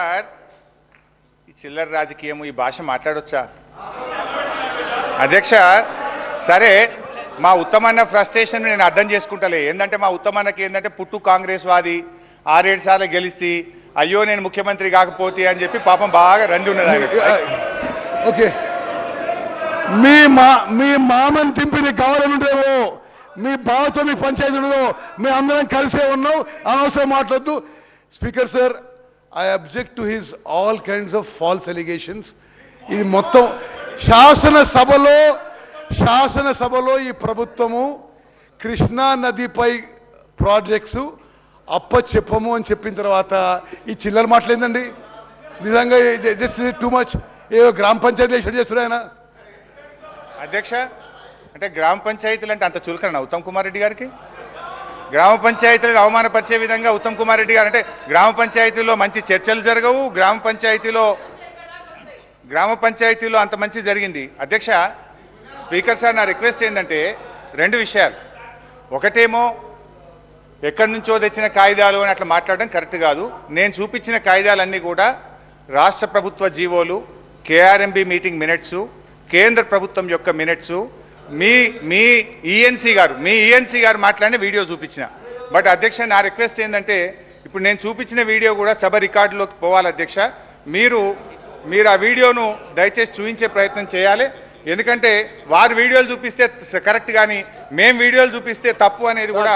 Sir ఈ చిల్లర రాజకీయము ఈ భాష మాట్లాడొచ్చా? అధ్యక్ష సరే మా ఉత్తమన్న ఫ్రస్ట్రేషన్ నేను అర్థం చేసుకుంటలే. ఏంటంటే మా ఉత్తమన్నకి ఏంటంటే పుట్టు కాంగ్రెస్ వాది ఆరేడు సార్లు గెలిస్తే అయ్యో నేను ముఖ్యమంత్రి కాకపోతే అని చెప్పి పాపం బాగా రంది ఉన్నది ఓకే. మీ మా మీ మామని తింపి నీకు కావాలనుంటేవో మీ బావతో మీ పంచాయతీ ఉండదో. మీ అందరం కలిసే ఉన్నాం అనవసరం మాట్లాడద్దు. Speaker sir I object to his all kinds of false allegations ఇది మొత్తం శాసనసభలో శాసనసభలో ఈ ప్రభుత్వము కృష్ణా నదిపై ప్రాజెక్ట్స్ అప్ప చెప్పము అని చెప్పిన తర్వాత ఈ చిల్లర మాటలేందండి నిజంగా జస్ట్ టూ మచ్ ఏదో గ్రామ పంచాయతీ ఎక్కడ చేస్తున్నాడు ఆయన. అధ్యక్ష అంటే గ్రామ పంచాయతీలు అంటే అంత చులకన ఉత్తమ్ కుమార్ రెడ్డి గారికి? గ్రామ పంచాయతీలను అవమానపరిచే విధంగా ఉత్తమ్ కుమార్ రెడ్డి గారు అంటే గ్రామ పంచాయతీలో మంచి చర్చలు జరగవు గ్రామ పంచాయతీలో గ్రామ పంచాయతీలో అంత మంచి జరిగింది. అధ్యక్ష స్పీకర్ సార్ నా రిక్వెస్ట్ ఏంటంటే రెండు విషయాలు. ఒకటేమో ఎక్కడి నుంచో తెచ్చిన కాగితాలు అని అట్లా మాట్లాడడం కరెక్ట్ కాదు. నేను చూపించిన కాగితాలన్నీ కూడా రాష్ట్ర ప్రభుత్వ జీవోలు కేఆర్ఎంబి మీటింగ్ మినిట్స్ కేంద్ర ప్రభుత్వం యొక్క మినిట్స్ మీ మీ ఈఎన్సీ గారు మీ ఈఎన్సీ గారు మాట్లాడిన వీడియో చూపించిన. బట్ అధ్యక్ష నా రిక్వెస్ట్ ఏంటంటే ఇప్పుడు నేను చూపించిన వీడియో కూడా సభ రికార్డులోకి పోవాలి అధ్యక్ష. మీరు మీరు ఆ వీడియోను దయచేసి చూపించే ప్రయత్నం చేయాలి. ఎందుకంటే వారు వీడియోలు చూపిస్తే కరెక్ట్ కానీ మేము వీడియోలు చూపిస్తే తప్పు అనేది కూడా